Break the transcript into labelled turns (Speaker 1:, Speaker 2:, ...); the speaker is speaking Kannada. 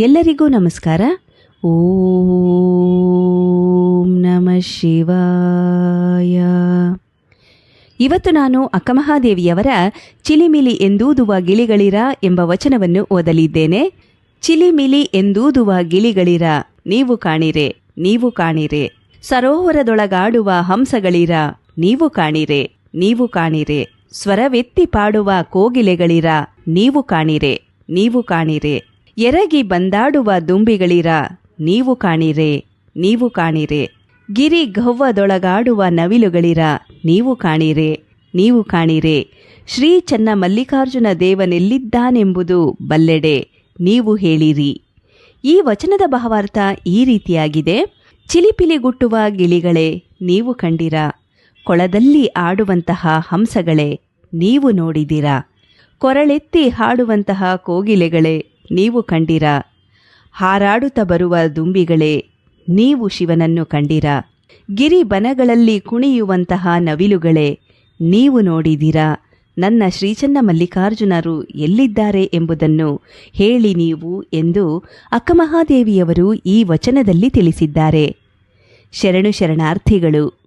Speaker 1: ಎಲ್ಲರಿಗೂ ನಮಸ್ಕಾರ. ಓಂ ನಮ ಶಿವಾಯ. ಇವತ್ತು ನಾನು ಅಕ್ಕಮಹಾದೇವಿಯವರ ಚಿಲಿಮಿಲಿ ಎಂದೂದುವ ಗಿಳಿಗಳಿರ ಎಂಬ ವಚನವನ್ನು ಓದಲಿದ್ದೇನೆ. ಚಿಲಿಮಿಲಿ ಎಂದೂದುವ ಗಿಳಿಗಳಿರ, ನೀವು ಕಾಣಿರೆ ನೀವು ಕಾಣಿರೆ. ಸರೋವರದೊಳಗಾಡುವ ಹಂಸಗಳಿರ, ನೀವು ಕಾಣಿರೆ ನೀವು ಕಾಣಿರೆ. ಸ್ವರವೆತ್ತಿ ಪಾಡುವ ಕೋಗಿಲೆಗಳಿರ, ನೀವು ಕಾಣಿರೆ ನೀವು ಕಾಣಿರೆ. ಎರಗಿ ಬಂದಾಡುವ ದುಂಬಿಗಳಿರ, ನೀವು ಕಾಣಿರೆ ನೀವು ಕಾಣಿರೆ. ಗಿರಿ ಗವ್ವದೊಳಗಾಡುವ ನವಿಲುಗಳಿರ, ನೀವು ಕಾಣಿರೆ ನೀವು ಕಾಣಿರೆ. ಶ್ರೀ ಚನ್ನ ಮಲ್ಲಿಕಾರ್ಜುನ ದೇವನೆಲ್ಲಿದ್ದಾನೆಂಬುದು ಬಲ್ಲೆಡೆ ನೀವು ಹೇಳಿರಿ. ಈ ವಚನದ ಭಾವಾರ್ಥ ಈ ರೀತಿಯಾಗಿದೆ. ಚಿಲಿಪಿಲಿಗುಟ್ಟುವ ಗಿಳಿಗಳೇ, ನೀವು ಕಂಡಿರ. ಕೊಳದಲ್ಲಿ ಆಡುವಂತಹ ಹಂಸಗಳೇ, ನೀವು ನೋಡಿದಿರ. ಕೊರಳೆತ್ತಿ ಹಾಡುವಂತಹ ಕೋಗಿಲೆಗಳೇ ನೀವು ಕಂಡಿರ. ಹಾರಾಡುತ್ತ ಬರುವ ದುಂಬಿಗಳೇ, ನೀವು ಶಿವನನ್ನು ಕಂಡಿರ. ಗಿರಿ ಬನಗಳಲ್ಲಿ ಕುಣಿಯುವಂತಹ ನವಿಲುಗಳೇ, ನೀವು ನೋಡಿದಿರಾ. ನನ್ನ ಶ್ರೀಚನ್ನ ಮಲ್ಲಿಕಾರ್ಜುನರು ಎಲ್ಲಿದ್ದಾರೆ ಎಂಬುದನ್ನು ಹೇಳಿ ನೀವು ಎಂದು ಅಕ್ಕಮಹಾದೇವಿಯವರು ಈ ವಚನದಲ್ಲಿ ತಿಳಿಸಿದ್ದಾರೆ. ಶರಣು ಶರಣಾರ್ಥಿಗಳು